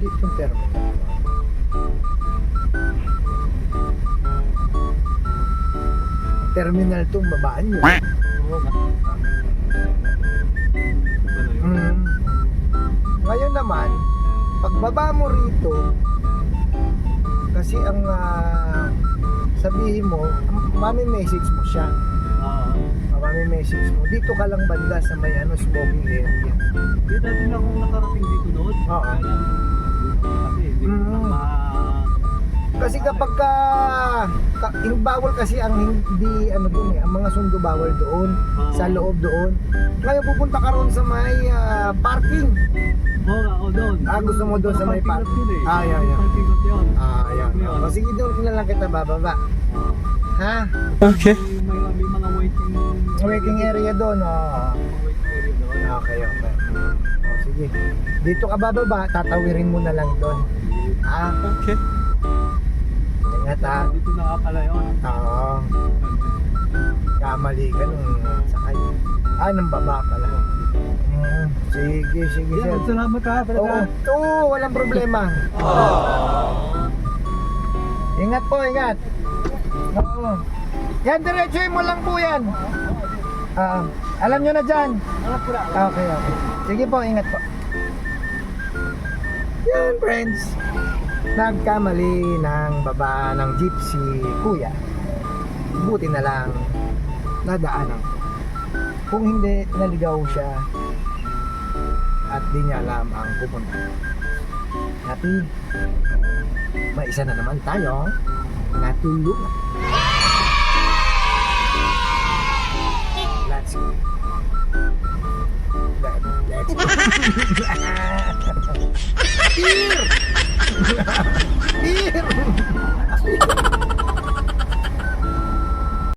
dito yung terminal. Terminal 2, babaan nyo. Mm. Ngayon naman, pagbaba mo rito, kasi ang ah, sabihin mo, mami message mo siya. Oo. Mami message mo. Dito ka lang banda sa may ano, smoking area. Di dati na akong nakarating dito doon. Oo. Kaya Mm. Kasi kapag ka, ka yung bawal kasi ang hindi ano doon eh, ang mga sundo bawal doon, Oo. sa loob doon. Ngayon pupunta ka roon sa may ah, parking. Oo nga, oo doon. Ah, gusto mo doon sa may parking park? yun eh. Ah, yeah, yeah. Parking lot yun. Ah, ayan. Yun. O, sige doon na lang kita bababa. Oo. Ha? May, may, may mga waiting... Waiting area doon. Oh. Waiting area doon. Okay, okay. O, sige. Dito ka bababa, tatawirin mo na lang doon. Ah, Okay. ingat ha. Dito na pala yun. Oo. Kamali ka nung sakay. Ah, nang baba pala. Mm, sige, sige, sir. Yeah, salamat ha. Oo, oo, walang problema. Ingat po, ingat. Oo. Yan, diretsuhin mo lang po yan. Ah, alam nyo na dyan. Okay, okay. Sige po, ingat po. Yan, friends. Nagkamali ng baba ng jeep si kuya. Buti na lang nadaanan. Kung hindi, naligaw siya at di niya alam ang pupunta. Happy, may isa na naman tayo natulog. Let's go. Let- Let's go.